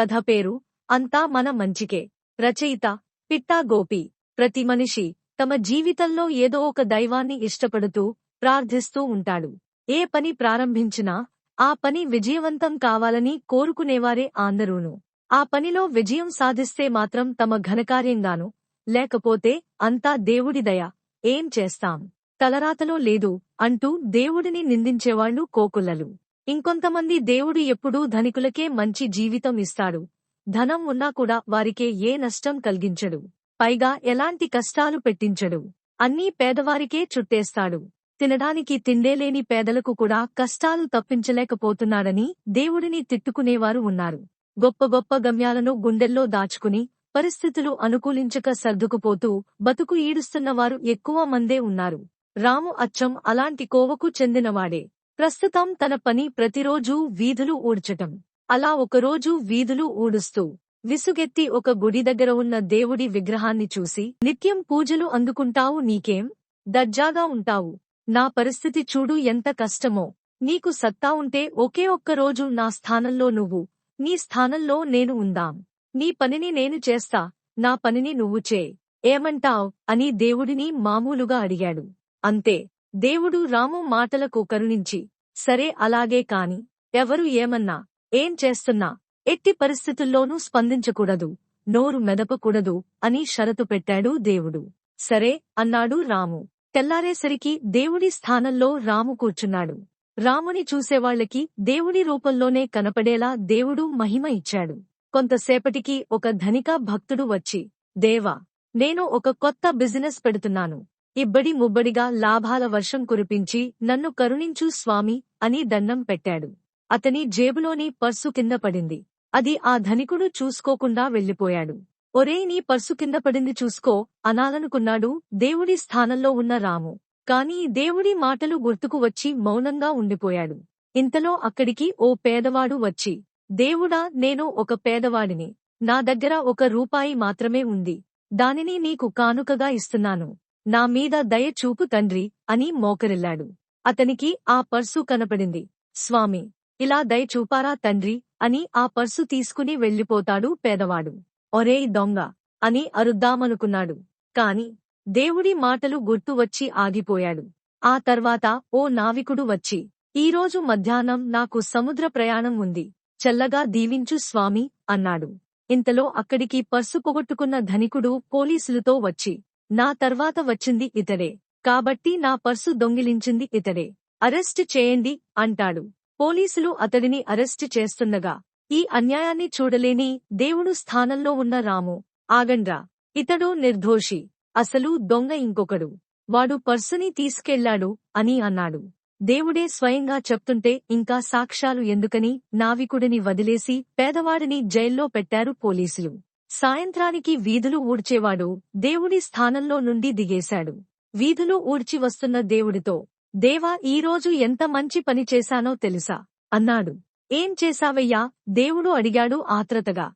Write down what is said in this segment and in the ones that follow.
కథ పేరు అంతా మన మంచికే. రచయిత పిట్టా గోపి. ప్రతి మనిషి తమ జీవితంలో ఏదో ఒక దైవాన్ని ఇష్టపడుతూ ప్రార్థిస్తూ ఉంటాడు. ఏ పని ప్రారంభించినా ఆ పని విజయవంతం కావాలని కోరుకునేవారే అందరూను. ఆ పనిలో విజయం సాధిస్తే మాత్రం తమ ఘనకార్యంగాను లేకపోతే అంతా దేవుడి దయ ఏం చేస్తాం? తలరాతలో లేదు అంటూ దేవుడిని నిందించేవాళ్ళు కోకుల్లలు. ఇంకొంతమంది దేవుడు ఎప్పుడూ ధనికులకే మంచి జీవితం ఇస్తాడు. ధనం ఉన్నా కూడా వారికే ఏ నష్టం కలిగించడు. పైగా ఎలాంటి కష్టాలు పెట్టించడు. అన్నీ పేదవారికే చుట్టేస్తాడు. తినడానికి తిండేలేని పేదలకు కూడా కష్టాలు తప్పించలేకపోతున్నాడని దేవుడిని తిట్టుకునేవారు ఉన్నారు. గొప్ప గొప్ప గమ్యాలను గుండెల్లో దాచుకుని పరిస్థితులు అనుకూలించక సర్దుకుపోతూ బతుకు ఈడుస్తున్నవారు ఎక్కువ మందే ఉన్నారు. రాము అచ్చం అలాంటి కోవకు చెందినవాడే. ప్రస్తుతం తన పని ప్రతిరోజూ వీధులు ఊడ్చటం. అలా ఒకరోజు వీధులు ఊడుస్తూ విసుగెత్తి ఒక గుడి దగ్గర ఉన్న దేవుడి విగ్రహాన్ని చూసి నిత్యం పూజలు అందుకుంటావు నీకేం? దర్జాగా ఉంటావు. నా పరిస్థితి చూడు ఎంత కష్టమో. నీకు సత్తా ఉంటే ఒకే ఒక్క రోజు నా స్థానంలో నువ్వు. నీ స్థానంలో నేను ఉందాం. నీ పనిని నేను చేస్తా. నా పనిని నువ్వు చే. ఏమంటావ్? అని దేవుడిని మామూలుగా అడిగాడు. అంతే. దేవుడు రాము మాటలకు కరుణించి సరే అలాగే కాని ఎవరు ఏమన్నా ఏం చేస్తున్నా ఎట్టి పరిస్థితుల్లోనూ స్పందించకూడదు నోరు మెదపకూడదు అని షరతు పెట్టాడు దేవుడు. సరే అన్నాడు రాము. తెల్లారేసరికి దేవుడి స్థానంలో రాము కూర్చున్నాడు. రాముని చూసేవాళ్ళకి దేవుడి రూపంలోనే కనపడేలా దేవుడు మహిమ ఇచ్చాడు. కొంతసేపటికి ఒక ధనిక భక్తుడు వచ్చి దేవా నేను ఒక కొత్త బిజినెస్ పెడుతున్నాను. ఇబ్బడి ముబ్బడిగా లాభాల వర్షం కురిపించి నన్ను కరుణించు స్వామి అని దండం పెట్టాడు. అతని జేబులోని పర్సు కింద పడింది. అది ఆ ధనికుడు చూసుకోకుండా వెళ్ళిపోయాడు ఒరే నీ పర్సు కింద పడింది చూసుకో అనాలనుకున్నాడు దేవుడి స్థానంలో ఉన్న రాము. కాని దేవుడి మాటలు గుర్తుకు వచ్చి మౌనంగా ఉండిపోయాడు. ఇంతలో అక్కడికి ఓ పేదవాడు వచ్చి దేవుడా నేను ఒక పేదవాడిని. నా దగ్గర ఒక రూపాయి మాత్రమే ఉంది. దానిని నీకు కానుకగా ఇస్తున్నాను. నా మీద దయ చూపు తండ్రి అని మోకరిల్లాడు. అతనికి ఆ పర్సు కనపడింది. స్వామి ఇలా దయ చూపారా తండ్రి అని ఆ పర్సు తీసుకుని వెళ్ళిపోతాడు పేదవాడు. ఒరేయ్ దొంగ అని అరుద్దామనుకున్నాడు. కాని దేవుడి మాటలు గుర్తు వచ్చి ఆగిపోయాడు. ఆ తర్వాత ఓ నావికుడు వచ్చి ఈరోజు మధ్యాహ్నం నాకు సముద్ర ప్రయాణం ఉంది. చల్లగా దీవించు స్వామి అన్నాడు. ఇంతలో అక్కడికి పర్సు పొగొట్టుకున్న ధనికుడు పోలీసులతో వచ్చి నా తర్వాత వచ్చింది ఇతడే. కాబట్టి నా పర్సు దొంగిలించింది ఇతడే. అరెస్ట్ చేయండి అంటాడు. పోలీసులు అతడిని అరెస్టు చేస్తుండగా ఈ అన్యాయాన్ని చూడలేని దేవుడు స్థానంలో ఉన్న రాము. ఆగండ్రా. ఇతడు నిర్దోషి. అసలు దొంగ ఇంకొకడు. వాడు పర్సుని తీసుకెళ్ళాడు అని అన్నాడు. దేవుడే స్వయంగా చెప్తుంటే ఇంకా సాక్ష్యాలు ఎందుకని నావికుడిని వదిలేసి పేదవాడిని జైల్లో పెట్టారు పోలీసులు. సాయంత్రానికి వీధులు ఊడ్చేవాడు దేవుడి స్థానంలో నుండి దిగేశాడు. వీధులు ఊడ్చి వస్తున్న దేవుడితో దేవా ఈరోజు ఎంత మంచి పని చేశానో తెలుసా? అన్నాడు. ఏం చేశావయ్యా? దేవుడు అడిగాడు ఆత్రతగా.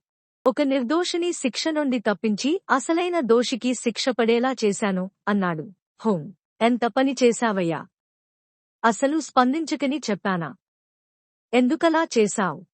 ఒక నిర్దోషిని శిక్ష నుండి తప్పించి అసలైన దోషికి శిక్ష పడేలా చేశాను అన్నాడు. హోం ఎంత పని చేశావయ్యా? అసలు స్పందించకని చెప్పానా? ఎందుకలా చేశావు?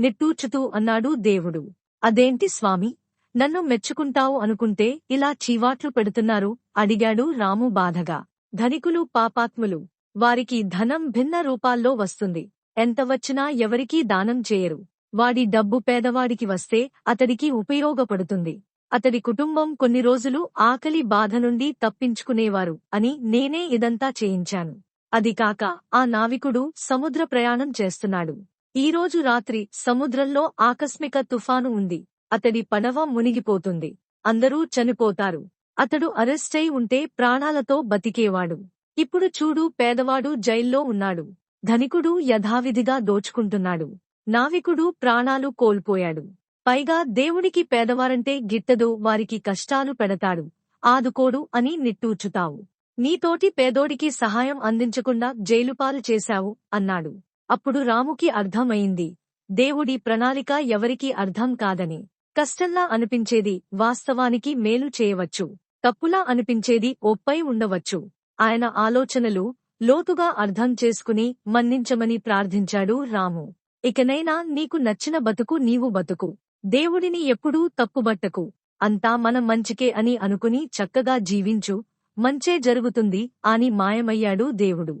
నిట్టూచుతూ అన్నాడు దేవుడు. అదేంటి స్వామి? నన్ను మెచ్చుకుంటావు అనుకుంటే ఇలా చీవాట్లు పెడుతున్నారు? అడిగాడు రాము బాధగా. ధనికులు పాపాత్ములు వారికి ధనం భిన్న రూపాల్లో వస్తుంది. ఎంత వచ్చినా ఎవరికీ దానం చేయరు. వాడి డబ్బు పేదవాడికి వస్తే అతడికి ఉపయోగపడుతుంది. అతడి కుటుంబం కొన్ని రోజులు ఆకలి బాధ నుండి తప్పించుకునేవారు అని నేనే ఇదంతా చేయించాను. అది కాక ఆ నావికుడు సముద్ర ప్రయాణం చేస్తున్నాడు. ఈరోజు రాత్రి సముద్రంలో ఆకస్మిక తుఫాను ఉంది. అతడి పడవ మునిగిపోతుంది. అందరూ చనిపోతారు. అతడు అరెస్టై ఉంటే ప్రాణాలతో బతికేవాడు. ఇప్పుడు చూడు పేదవాడు జైల్లో ఉన్నాడు. ధనికుడు యథావిధిగా దోచుకుంటున్నాడు. నావికుడు ప్రాణాలు కోల్పోయాడు. పైగా దేవుడికి పేదవారంటే గిట్టదు వారికి కష్టాలు పెడతాడు. ఆదుకోడు అని నిట్టూచుతావు నీతోటి పేదోడికి సహాయం అందించకుండా జైలుపాలు చేశావు అన్నాడు. అప్పుడు రాముకి అర్థమైంది. దేవుడి ప్రణాళిక ఎవరికీ అర్థం కాదని. కష్టంలా అనిపించేది వాస్తవానికి మేలు చేయవచ్చు. తప్పులా అనిపించేది ఒప్పై ఉండవచ్చు. ఆయన ఆలోచనలు లోతుగా అర్థం చేసుకుని మన్నించమని ప్రార్థించాడు రాము. ఇకనైనా నీకు నచ్చిన బతుకు నీవు బతుకు. దేవుడిని ఎప్పుడూ తప్పుబట్టకు. అంతా మన మంచికే అని అనుకుని చక్కగా జీవించు. మంచే జరుగుతుంది అని మాయమయ్యాడు దేవుడు.